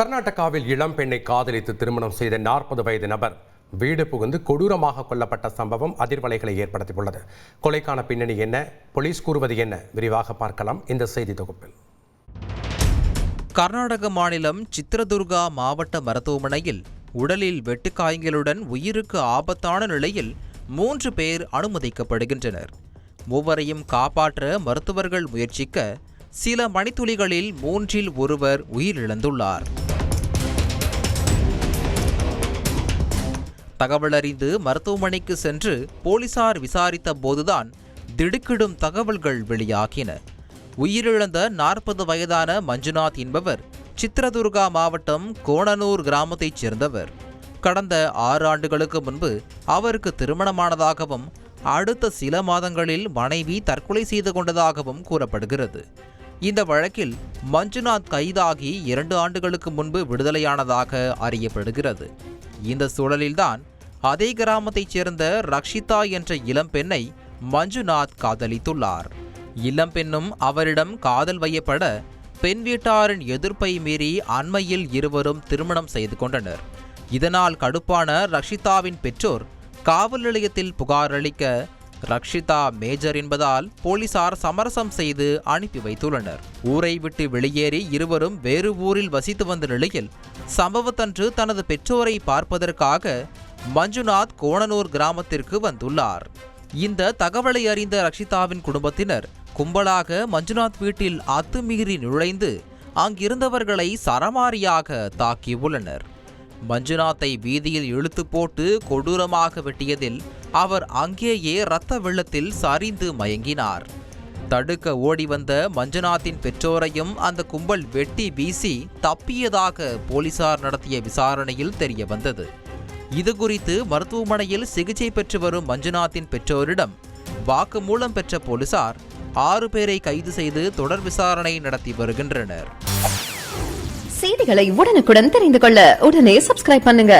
கர்நாடகாவில் இளம் பெண்ணை காதலித்து திருமணம் செய்த நாற்பது வயது நபர் வீடு புகுந்து கொடூரமாக கொல்லப்பட்ட சம்பவம் அதிர்வலைகளை ஏற்படுத்தியுள்ளது. கொலைக்கான பின்னணி என்ன? போலீஸ் கூறுவது என்ன? விரிவாக பார்க்கலாம் இந்த செய்தி தொகுப்பில். கர்நாடக மாநிலம் சித்ரதுர்கா மாவட்ட மருத்துவமனையில் உடலில் வெட்டுக்காயங்களுடன் உயிருக்கு ஆபத்தான நிலையில் மூன்று பேர் அனுமதிக்கப்படுகின்றனர். மூவரையும் காப்பாற்ற மருத்துவர்கள் முயற்சிக்க சில மணித்துளிகளில் மூன்றில் ஒருவர் உயிரிழந்துள்ளார். தகவலறிந்து மருத்துவமனைக்கு சென்று போலீசார் விசாரித்த போதுதான் திடுக்கிடும் தகவல்கள் வெளியாகின. உயிரிழந்த நாற்பது வயதான மஞ்சுநாத் என்பவர் சித்ரதுர்கா மாவட்டம் கோணனூர் கிராமத்தைச் சேர்ந்தவர். கடந்த ஆறு ஆண்டுகளுக்கு முன்பு அவருக்கு திருமணமானதாகவும் அடுத்த சில மாதங்களில் மனைவி தற்கொலை செய்து கொண்டதாகவும் கூறப்படுகிறது. இந்த வழக்கில் மஞ்சுநாத் கைதாகி இரண்டு ஆண்டுகளுக்கு முன்பு விடுதலையானதாக அறியப்படுகிறது. இந்த சூழலில்தான் அதே கிராமத்தைச் சேர்ந்த ரக்ஷிதா என்ற இளம்பெண்ணை மஞ்சுநாத் காதலித்துள்ளார். இளம்பெண்ணும் அவரிடம் காதல் வையப்பட பெண் வீட்டாரின் எதிர்ப்பை மீறி அண்மையில் இருவரும் திருமணம் செய்து கொண்டனர். இதனால் கடுப்பான ரக்ஷிதாவின் பெற்றோர் காவல் நிலையத்தில் புகார் அளிக்க ரக்ஷிதா மேஜர் என்பதால் போலீசார் சமரசம் செய்து அனுப்பி வைத்துள்ளனர். ஊரை விட்டு வெளியேறி இருவரும் வேறு ஊரில் வசித்து வந்த நிலையில் சம்பவத்தன்று தனது பெற்றோரை பார்ப்பதற்காக மஞ்சுநாத் கோணனூர் கிராமத்திற்கு வந்துள்ளார். இந்த தகவலை அறிந்த ரக்ஷிதாவின் குடும்பத்தினர் கும்பலாக மஞ்சுநாத் வீட்டில் அத்துமீறி நுழைந்து அங்கிருந்தவர்களை சரமாரியாக தாக்கியுள்ளனர் மஞ்சுநாத்தை வீதியில் இழுத்து போட்டு கொடூரமாக வெட்டியதில் அவர் அங்கேயே இரத்த வெள்ளத்தில் சரிந்து மயங்கினார். தடுக்க ஓடி வந்த மஞ்சுநாத்தின் பெற்றோரையும் அந்த கும்பல் வெட்டி வீசி தப்பியதாக போலீசார் நடத்திய விசாரணையில் தெரியவந்தது. இது குறித்து மருத்துவமனையில் சிகிச்சை பெற்று வரும் மஞ்சுநாத்தின் பெற்றோரிடம் வாக்குமூலம் பெற்ற போலீசார் ஆறு பேரை கைது செய்து தொடர் விசாரணை நடத்தி வருகின்றனர். செய்திகளை உடனுக்குடன் தெரிந்து கொள்ள உடனே சப்ஸ்கிரைப் பண்ணுங்க.